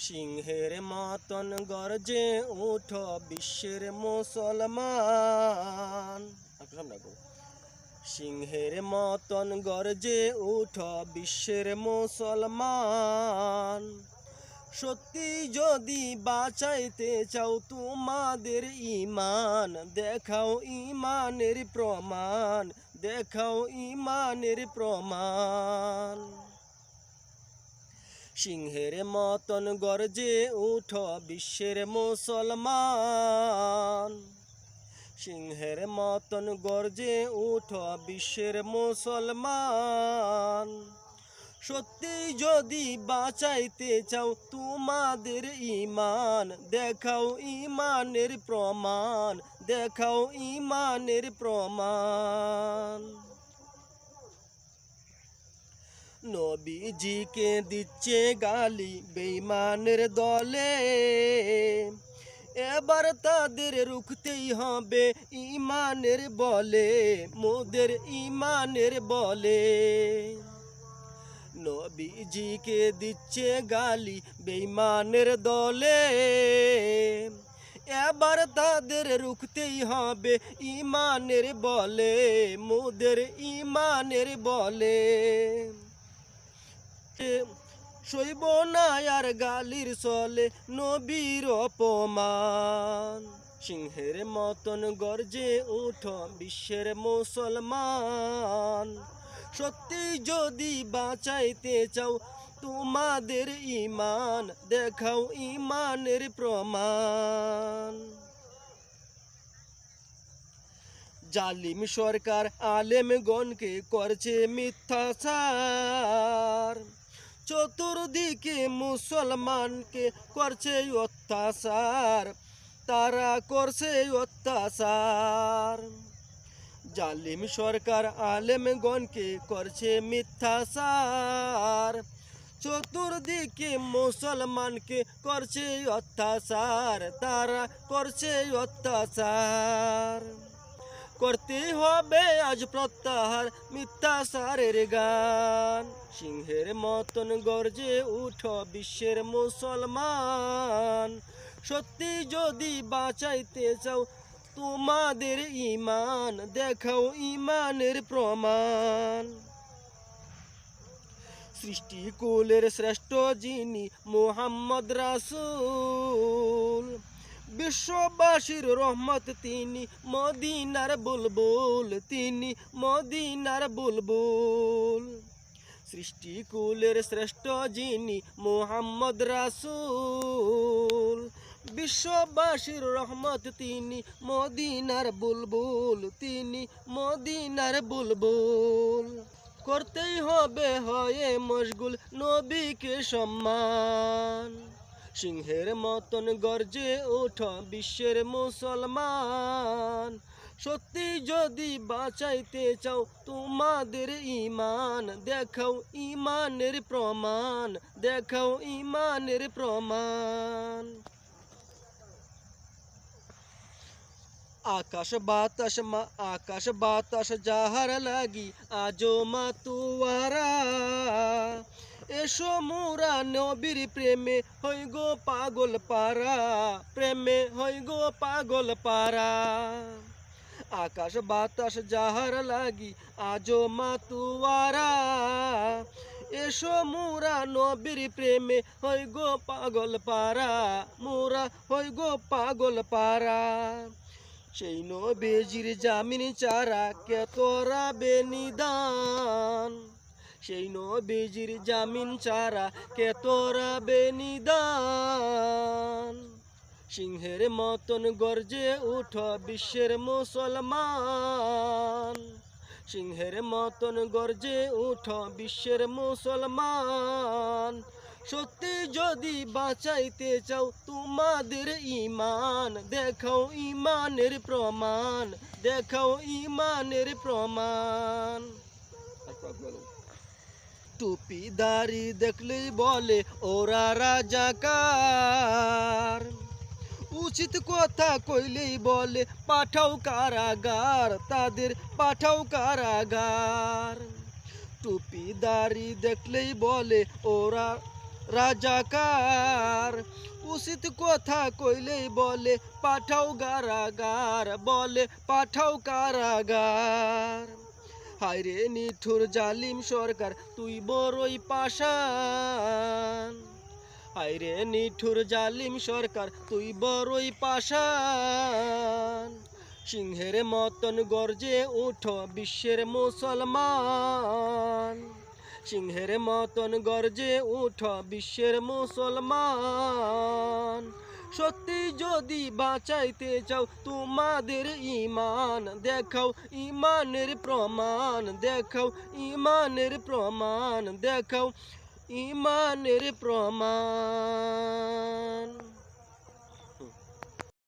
সিংহের মতন গর্জে উঠ বিশ্বের মুসলমান। সিংহের মতন গর্জে উঠ বিশ্বের মুসলমান। সত্যি যদি বাঁচাইতে চাও তোমাদের ইমান দেখাও ইমানের প্রমাণ, দেখাও ইমানের প্রমাণ। সিংহের মতন গর্জে উঠ বিশ্বের মুসলমান। সিংহের মতন গর্জে উঠ বিশ্বের মুসলমান। সত্যি যদি বাঁচাইতে চাও তোমাদের ইমান দেখাও ইমানের প্রমাণ, দেখাও ইমানের প্রমাণ। নবীজিকে দিচ্ছে গালি বেইমানের দলে। এবার তাদের রুখতেই হবে ইমানের বলে, মোদের ইমানের বলে। নবীজিকে দিচ্ছে গালি বেইমানের দলে। এবার তাদের রুখতেই হবে ইমানের বলে, মোদের ইমানের বলে। সইব না আর গালির চলে নবীর অপমান। সিংহের মতন গর্জে উঠ বিশ্বের মুসলমান। সত্যি যদি বাঁচাইতে চাও তোমাদের ইমান দেখাও ইমানের প্রমাণ। জালিম সরকার আলেমগণকে করছে মিথ্যাচার। চতুর্দিকে মুসলমানকে করছে অত্যাচার, তারা করছে অত্যাচার। জালিম সরকার আলেমগণকে করছে মিথ্যাচার, চতুর্দিকে মুসলমানকে করছে অত্যাচার, তারা করছে অত্যাচার। করতে হবে আজ প্রত্যাহার মিথ্যা সারের গান। সিংহের মতন গর্জে উঠ বিশ্বের মুসলমান। সত্যি যদি বাঁচাইতে চাও তোমাদের ইমান দেখাও ইমানের প্রমাণ। সৃষ্টিকুলের শ্রেষ্ঠ যিনি মোহাম্মদ রাসূল। বিশ্ববাসীর রহমত তিনি, মদিনার বুলবুল তিনি, মদিনার বুলবুল। সৃষ্টিকুলের শ্রেষ্ঠ যিনি মোহাম্মদ রাসুল। বিশ্ববাসীর রহমত তিনি, মদিনার বুলবুল তিনি, মদিনার বুলবুল। করতেই হবে হয়ে মশগুল নবীকে সম্মান। সিংহের মতন গর্জে ওঠ বিশ্বের মুসলমান। সত্যি যদি বাঁচাইতে চাও তোমাদের ইমান দেখাও ইমানের প্রমাণ, দেখাও ইমানের প্রমাণ। আকাশ বাতাস মা, আকাশ বাতাস যাহার লাগি আজো মা তুয়ারা। এসো মোরা নবীর প্রেমে, হই গো পাগল পারা প্রেমে, হই গো পাগল পারা আকাশ বাতাস যাহার লাগি আজো মা তুয়ারা এসো মোরা নবীর প্রেমে, হই গো পাগল পারা মোরা, হই গো পাগল পারা সেই নবীজির জামিন চারা কে তোরা বেনিদান? সেই নবীজির জামিন চারা কে তোরা বেনিদান? সিংহের মতন গর্জে উঠ বিশ্বের মুসলমান। সিংহের মতন গর্জে উঠ বিশ্বের মুসলমান। সত্যি যদি বাঁচাইতে চাও তোমাদের ইমান দেখাও ইমানের প্রমাণ, দেখাও ইমানের প্রমাণ। টুপিদারি দেখলেই বলে, ওরা রাজাকার। উচিত কথা কইলেই বলে, পাঠাও কারাগার, তাদের পাঠাও কারাগার। টুপিদারি দেখলেই বলে, ওরা রাজাকার। উচিত কথা কইলেই বলে, পাঠাও গারাগার বলে, পাঠাও কারাগার। হায়রে নিঠুর জালিম সরকার, তুই বড়ই পাশান হায়রে নিঠুর জালিম সরকার, তুই বড়ই পাশান সিংহের মতন গর্জে উঠ বিশ্বের মুসলমান। সিংহের মতন গর্জে উঠ বিশ্বের মুসলমান। সত্যি যদি বাঁচাইতে চাও, তোমাদের ইমান দেখাও ইমানের প্রমাণ দেখাও ইমানের প্রমাণ দেখাও ইমানের প্রমাণ।